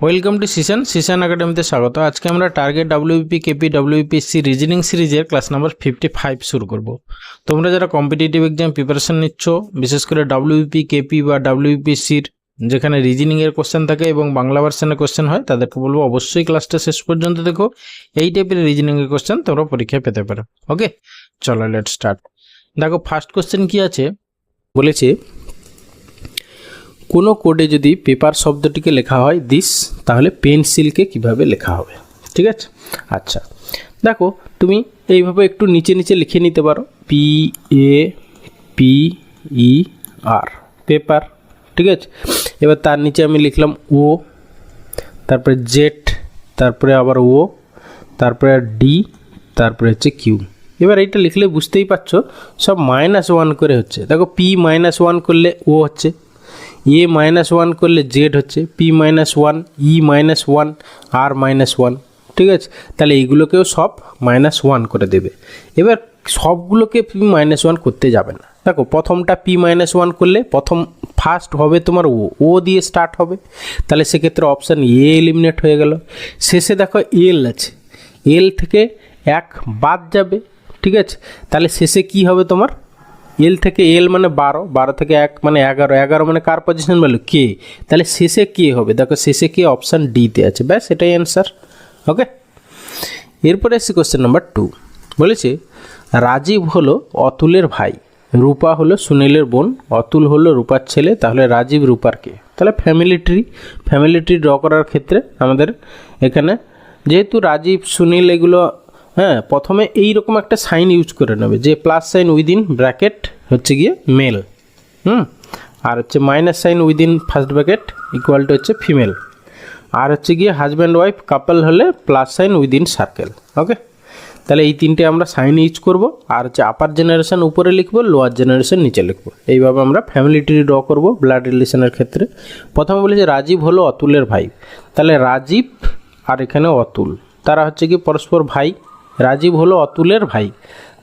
Welcome to সিশন সিশন একাডেমিতে স্বাগত। আজকে আমরা target WP KP WPSC reasoning সিরিজের ক্লাস নাম্বার ফিফটি ফাইভ শুরু করব। তোমরা যারা কম্পিটিটিভ এক্সাম প্রিপারেশন নিচ্ছ, বিশেষ করে ডাব্লিউপি কেপি বা ডাব্লিউপিএসসির যেখানে রিজনিংয়ের কোশ্চেন থাকে এবং বাংলা ভার্সনের কোশ্চেন হয়, তাদেরকে বলব অবশ্যই ক্লাসটা শেষ পর্যন্ত দেখো। এই টাইপের রিজনিংয়ের কোশ্চেন তোমরা পরীক্ষায় পেতে পারো। ওকে চলো লেট স্টার্ট দেখো ফার্স্ট কোশ্চেন কি আছে? বলেছে কোনো কোডে যদি পেপার শব্দটিকে লেখা হয় দিস তাহলে পেন্সিলকে কীভাবে লেখা হবে? ঠিক আছে? আচ্ছা। দেখো, তুমি এইভাবে একটু নিচে নিচে লিখে নিতে পারো। P A P E R paper ঠিক আছে? এবার তার নিচে আমি লিখলাম ও তারপরে জেড তারপরে আবার ও তারপরে ডি তারপরে হচ্ছে কিউ এবার এইটা লিখলে বুঝতেই পারছ, সব মাইনাস ওয়ান করে হচ্ছে। দেখো পি মাইনাস ওয়ান করলে ও হচ্ছে। এ মাইনাস ওয়ান করলে জেড হচ্ছে P minus one E minus one R minus one ঠিক আছে? তাহলে এইগুলোকেও সব মাইনাস ওয়ান করে দেবে। এবার সবগুলোকে পি মাইনাস ওয়ান করতে যাবে না। দেখো, প্রথমটা পি মাইনাস ওয়ান করলে প্রথম ফার্স্ট হবে তোমার ও ও দিয়ে স্টার্ট হবে। তাহলে সেক্ষেত্রে অপশান এ এলিমিনেট হয়ে গেল। শেষে দেখো এল আছে। এল থেকে এক বাদ যাবে, ঠিক আছে? তাহলে শেষে কি হবে তোমার? এল থেকে এল মানে বারো বারো থেকে এক মানে এগারো এগারো মানে কার পজিশন বলো কে তাহলে শেষে কে হবে। দেখো শেষে কে অপশান ডিতে আছে। ব্যাস, এটাই অ্যান্সার ওকে এরপরে এসে কোশ্চেন নাম্বার টু বলেছে, রাজীব হলো অতুলের ভাই, রূপা হলো সুনীলের বোন, অতুল হলো রূপার ছেলে, তাহলে রাজীব রূপার কে? তাহলে family tree family tree draw করার ক্ষেত্রে আমাদের এখানে যেহেতু রাজীব, সুনীল এগুলো হ্যাঁ প্রথমে এই রকম একটা সাইন ইউজ করে নেবে, যে প্লাস সাইন উইদিন ব্র্যাকেট হচ্ছে গিয়ে মেল হুম? আর হচ্ছে minus sign within first bracket equal to হচ্ছে ফিমেল আর হচ্ছে গিয়ে হাজব্যান্ড ওয়াইফ কাপল হলে plus sign within circle okay তাহলে এই তিনটে আমরা সাইন ইউজ করব, আর হচ্ছে আপার জেনারেশন উপরে লিখব লোয়ার জেনারেশন নিচে লিখব, এইভাবে আমরা ফ্যামিলি ট্রি ড্র করব ব্লাড রিলেশনের ক্ষেত্রে। প্রথমে বলেছে রাজীব হলো অতুলের ভাই, তাহলে রাজীব আর এখানে অতুল, তারা হচ্ছে কি পরস্পর ভাই রাজীব হলো অতুলের ভাই।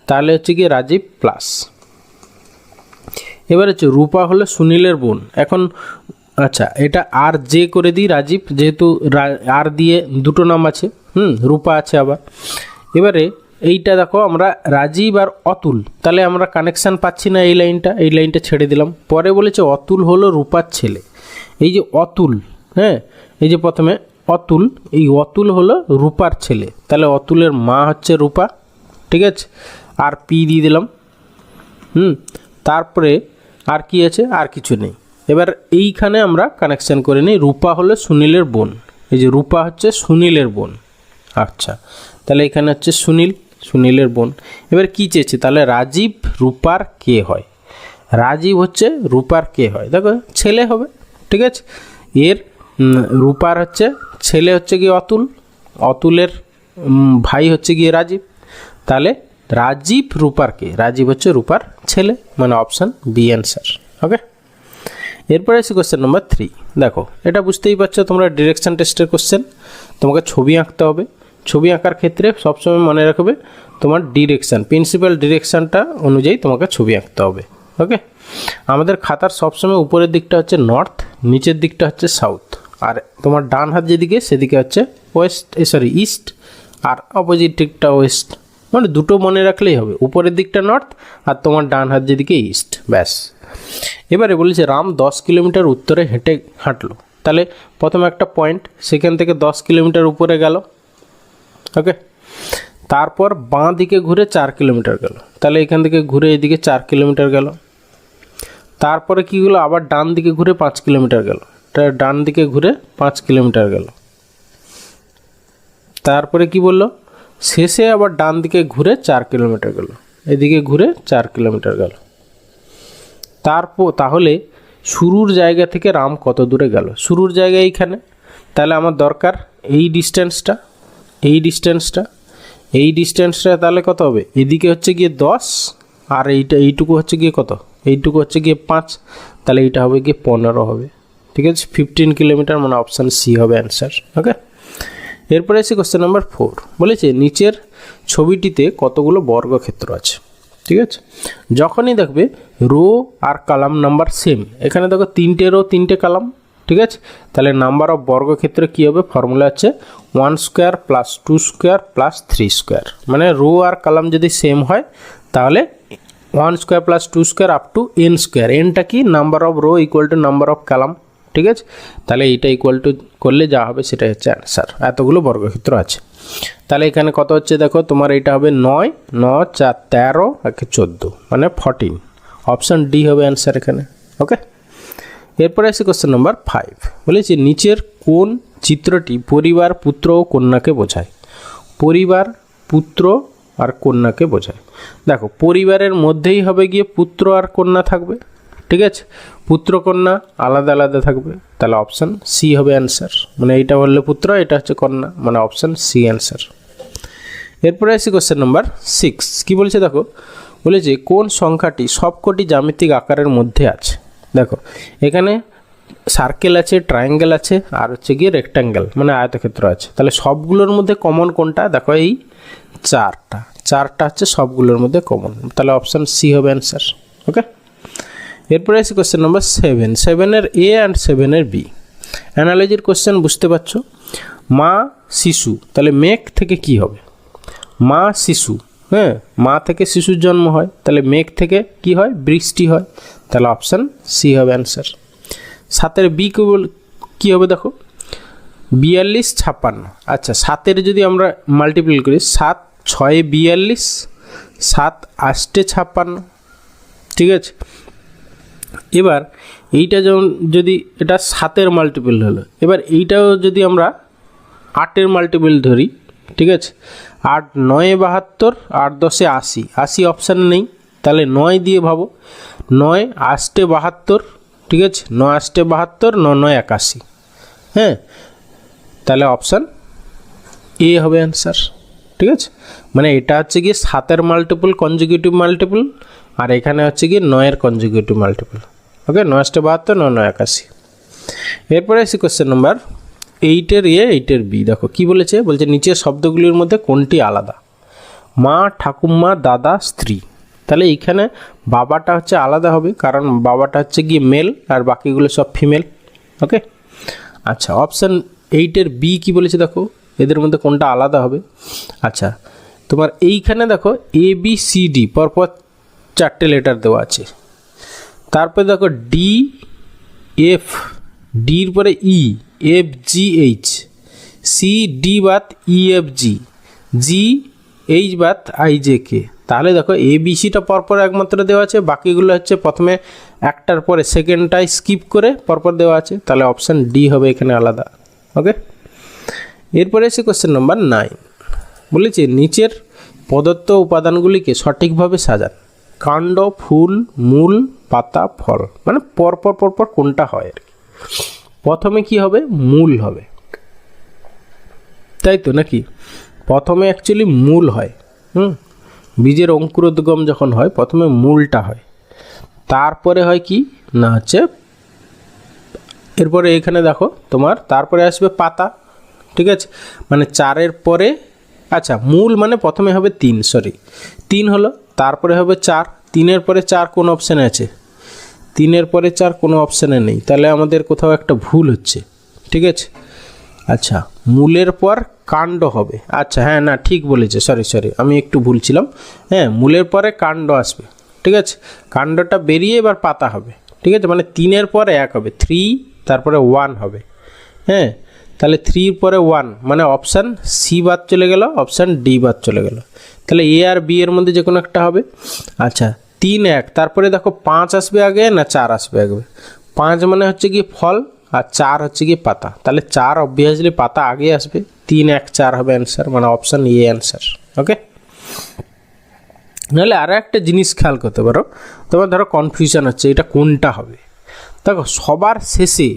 তাহলে হচ্ছে কি রাজীব প্লাস। এবার হচ্ছে রূপা হলো সুনীলের বোন। এখন আচ্ছা এটা আর জে করে দিই রাজীব, যেহেতু আর দিয়ে দুটো নাম আছে। হুম, রূপা আছে আবার। এবারে এইটা দেখো আমরা রাজীব আর অতুল। তাহলে আমরা কানেকশান পাচ্ছি না এই লাইনটা এই লাইনটা ছেড়ে দিলাম। পরে বলেছে অতুল হলো রূপার ছেলে। এই যে অতুল হ্যাঁ? এই যে প্রথমে অতুল, এই অতুল হলো রূপার ছেলে। তাহলে অতুলের মা হচ্ছে রূপা, ঠিক আছে? আর পি দিয়ে দিলাম। হুম, তারপরে আর কি আছে? আর কিছু নেই। এবার এইখানে আমরা কানেকশান করে নিই, রূপা হলো সুনীলের বোন। এই যে রূপা হচ্ছে সুনীলের বোন। আচ্ছা তাহলে এখানে হচ্ছে সুনীল, সুনীলের বোন। এবার কি চেয়েছে? তাহলে রাজীব রূপার কে হয়? রাজীব হচ্ছে রূপার কে হয়? দেখো, ছেলে হবে, ঠিক আছে? এর রূপার হচ্ছে ছেলে হচ্ছে গিয়ে অতুল, অতুলের ভাই হচ্ছে গিয়ে রাজীব। তাহলে রাজীব রূপার কে? রাজীব হচ্ছে রূপার ছেলে মানে অপশান বি অ্যান্সার ওকে এরপরে এসে কোশ্চেন নম্বর থ্রি দেখো, এটা বুঝতেই পারছ তোমরা ডিরেকশন টেস্টের কোশ্চেন তোমাকে ছবি আঁকতে হবে। ছবি আঁকার ক্ষেত্রে সবসময় মনে রাখবে, তোমার ডিরেকশান প্রিন্সিপাল ডিরেকশানটা অনুযায়ী তোমাকে ছবি আঁকতে হবে ওকে আমাদের খাতার সবসময় উপরের দিকটা হচ্ছে নর্থ নিচের দিকটা হচ্ছে সাউথ আর তোমার ডান হাত যেদিকে, সেদিকে হচ্ছে ওয়েস্ট সরি ইস্ট, আর অপোজিট দিকটা ওয়েস্ট। মানে দুটো মনে রাখলেই হবে, উপরের দিকটা নর্থ আর তোমার ডান হাত যেদিকে ইস্ট, ব্যাস। এবারে বলেছে, রাম দশ কিলোমিটার উত্তরে হেঁটে হাঁটলো। তাহলে প্রথমে একটা পয়েন্ট, সেখান থেকে দশ কিলোমিটার উপরে গেল। ওকে? তারপর বাঁ দিকে ঘুরে চার কিলোমিটার গেল। তাহলে এখান থেকে ঘুরে এদিকে চার কিলোমিটার গেল। তারপরে কী হলো? আবার ডান দিকে ঘুরে পাঁচ কিলোমিটার গেল। ডান দিকে ঘুরে পাঁচ কিলোমিটার গেল। তারপরে কি বলল? শেষে আবার ডান দিকে ঘুরে চার কিলোমিটার গেল। এদিকে ঘুরে চার কিলোমিটার গেল। তারপর, তাহলে শুরুর জায়গা থেকে রাম কত দূরে গেল? শুরুর জায়গা এইখানে। তাহলে আমার দরকার এই ডিস্টেন্সটা এই ডিস্টেন্সটা এই ডিস্টেন্সটা তাহলে কত হবে? এদিকে হচ্ছে গিয়ে দশ, আর এইটা, এইটুকু হচ্ছে গিয়ে কত? এইটুকু হচ্ছে গিয়ে পাঁচ, তাহলে এইটা হবে গিয়ে পনেরো হবে। ঠিক আছে? ফিফটিন কিলোমিটার মানে অপশান সি হবে অ্যান্সার ওকে এরপরে এসে কোশ্চেন নাম্বার ফোর বলেছে, নিচের ছবিটিতে কতগুলো বর্গক্ষেত্র আছে? ঠিক আছে? যখনই দেখবে রো আর কালাম নাম্বার সেম এখানে দেখো, তিনটে রো তিনটে কালাম ঠিক আছে? তাহলে নাম্বার অফ বর্গক্ষেত্র কী হবে? ফর্মুলা হচ্ছে one square plus two square plus three square মানে রো আর কলাম যদি সেম হয়, তাহলে one square plus two square up to N square এনটা কি? Number of row equal to number of column ঠিক আছে? তাহলে এইটা ইকুয়াল টু করলে যা হবে সেটাই হচ্ছে অ্যান্সার এতগুলো বর্গক্ষেত্র আছে। তাহলে এখানে কত হচ্ছে দেখো? তোমার এটা হবে নয় ন চার, তেরো, একে চোদ্দ মানে ফর্টিন অপশান ডি হবে অ্যান্সার এখানে ওকে এরপরে আসছে কোশ্চেন নাম্বার ফাইভ বলেছি নিচের কোন চিত্রটি পরিবার, পুত্র ও কন্যাকে বোঝায়? পরিবার, পুত্র আর কন্যাকে বোঝায়। দেখো, পরিবারের মধ্যেই হবে গিয়ে পুত্র আর কন্যা থাকবে। ঠিক আছে? পুত্র কন্যা আলাদা আলাদা থাকবে। তাহলে অপশান সি হবে অ্যান্সার মানে এইটা বললে পুত্র, এটা হচ্ছে কন্যা। মানে অপশান সি অ্যান্সার এরপরে আসি কোশ্চেন নাম্বার সিক্স কী বলেছে দেখো? বলেছে, কোন সংখ্যাটি সবকটি জ্যামিতিক আকারের মধ্যে আছে? দেখো, এখানে সার্কেল আছে ট্রায়াঙ্গেল আছে, আর হচ্ছে গিয়ে রেক্ট্যাঙ্গেল মানে আয়তক্ষেত্র আছে। তাহলে সবগুলোর মধ্যে কমন কোনটা? দেখো এই চারটা। চারটা হচ্ছে সবগুলোর মধ্যে কমন তাহলে অপশান সি হবে অ্যান্সার ওকে এরপরে আছে কোশ্চেন নম্বর সেভেন সেভেনের এ অ্যান্ড সেভেনের বি অ্যানালজির কোশ্চেন বুঝতে পারছ? মা, শিশু। তাহলে মেঘ থেকে কি হবে? মা, শিশু। হ্যাঁ মা থেকে শিশুর জন্ম হয়। তাহলে মেঘ থেকে কি হয়? বৃষ্টি হয়। তাহলে অপশান সি হবে অ্যান্সার সাতের বি কী হবে দেখো? বিয়াল্লিশ, ছাপ্পান্ন। আচ্ছা সাতের যদি আমরা মাল্টিপ্ল করি, সাত, ছয়ে, বিয়াল্লিশ, সাত, আষ্টে, ছাপ্পান্ন। ঠিক আছে? এবার এইটা যেমন যদি এটা সাতের মাল্টিপল হলো, এবার এইটাও যদি আমরা আটের মাল্টিপল ধরি, ঠিক আছে? আট নয়ে বাহাত্তর, আট দশে আশি। আশি অপশান নেই, তাহলে নয় দিয়ে ভাবো। নয় আষ্টে বাহাত্তর, ঠিক আছে? নয় আষ্টে বাহাত্তর ন নয় একাশি। হ্যাঁ? তাহলে অপশান এ হবে অ্যান্সার ঠিক আছে? মানে এটা হচ্ছে গিয়ে সাতের মাল্টিপল কনজিকিউটিভ মাল্টিপল আর এখানে হচ্ছে গিয়ে নয়ের কনজিকিউটিভ মাল্টিপল ওকে নয়টা বাহাত্তর, নয় নয় একাশি। এরপরে আসি কোশ্চেন নাম্বার এইটের এ এইটের বি দেখো, কি বলেছে? বলছে নিচের শব্দগুলির মধ্যে কোনটি আলাদা? মা, ঠাকুমা, দাদা, স্ত্রী। তাহলে এইখানে বাবাটা হচ্ছে আলাদা হবে, কারণ বাবাটা হচ্ছে গিয়ে মেল আর বাকিগুলো সব ফিমেল ওকে আচ্ছা অপশান এইটের বি কি বলেছে দেখো? এদের মধ্যে কোনটা আলাদা হবে? আচ্ছা তোমার এইখানে দেখো এ বি সি ডি পরপর চারটে লেটার দেওয়া আছে। তারপরে দেখো ডি এফ ডির পরে E F G H C D Baat E F G G H Baat I J K তাহলে দেখো এ বি সিটা পরপর একমাত্র দেওয়া আছে, বাকিগুলো হচ্ছে প্রথমে একটার পরে সেকেন্ডটাই স্কিপ করে পরপর দেওয়া আছে, তাহলে অপশান ডি হবে এখানে আলাদা ওকে এরপরে এসে কোশ্চেন নম্বর নাইন বলেছে, নিচের প্রদত্ত উপাদানগুলিকে সঠিকভাবে সাজান। কাণ্ড, ফুল, মূল, পাতা, ফল। মানে পরপর পরপর কোনটা হয় আর কি। প্রথমে কি হবে? মূল হবে। তাই তো নাকি? প্রথমে অ্যাকচুয়ালি মূল হয়। হুম? বীজের অঙ্কুরোদ্গম যখন হয়, প্রথমে মূলটা হয়। তারপরে হয় কি? না, হচ্ছে এরপরে এখানে দেখো, তোমার তারপরে আসবে পাতা। ঠিক আছে? মানে চারের পরে আচ্ছা মূল মানে প্রথমে হবে তিন সরি তিন হলো তারপরে হবে চার। তিনের পরে চার কোন অপশানে আছে? তিনের পরে চার কোনো অপশানে নেই। তাহলে আমাদের কোথাও একটা ভুল হচ্ছে। ঠিক আছে? আচ্ছা মূলের পর কাণ্ড হবে। আচ্ছা হ্যাঁ না, ঠিক বলেছে। সরি সরি আমি একটু ভুলছিলাম হ্যাঁ মূলের পরে কাণ্ড আসবে। ঠিক আছে? কাণ্ডটা বেরিয়ে এবার পাতা হবে। ঠিক আছে? মানে তিনের পরে এক হবে। থ্রি তারপরে ওয়ান হবে। হ্যাঁ তাহলে থ্রির পরে ওয়ান মানে অপশান সি বাদ চলে গেল অপশান ডি বাদ চলে গেল। তাহলে এ আর বি এর মধ্যে যে কোনো একটা হবে। আচ্ছা তিন এক, তারপরে দেখো পাঁচ আসবে আগে না চার আসবে আগে? পাঁচ মানে হচ্ছে কি ফল, আর চার হচ্ছে কি পাতা। তাহলে চার অবভিয়াসলি পাতা আগে আসবে, তিন এক চার হবে অ্যান্সার মানে অপশান এ অ্যান্সার ওকে নাহলে আরও একটা জিনিস খেয়াল করতে পারো, তোমার ধরো কনফিউশন হচ্ছে, এটা কোনটা হবে? দেখো সবার শেষে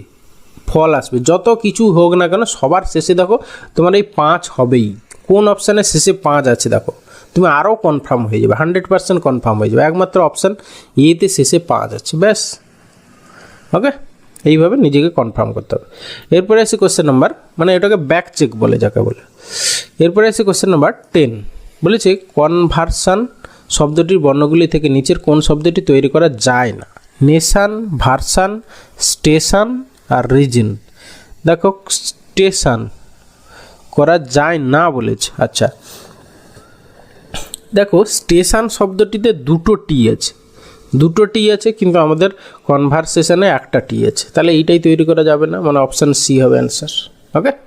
ফল আসবে। যত কিছু হোক না কেন সবার শেষে দেখো তোমার এই পাঁচ হবেই। কোন অপশানের শেষে পাঁচ আছে দেখো। তুমি আরও কনফার্ম হয়ে যাবে হান্ড্রেড পার্সেন্ট কনফার্ম হয়ে যাবে। একমাত্র অপশান এতে শেষে পাঁচ আছে, ব্যাস। ওকে এইভাবে নিজেকে কনফার্ম করতে হবে। এরপরে আসি কোশ্চেন নাম্বার মানে এটাকে ব্যাক চেক বলে যাকে বলে। এরপরে আসি কোশ্চেন নাম্বার টেন বলেছে কনভার্সান শব্দটির বর্ণগুলি থেকে নিচের কোন শব্দটি তৈরি করা যায় না? নেশান, ভার্সান স্টেশন আর রিজিন। দেখো, স্টেশন করা যায় না বলেছে। আচ্ছা। দেখো, স্টেশন শব্দটিতে দুটো টি আছে। দুটো টি আছে, কিন্তু আমাদের কনভারসেশনে একটা টি আছে। তাহলে এইটাই তৈরি করা যাবে না? মানে অপশান সি হবে অ্যান্সার ওকে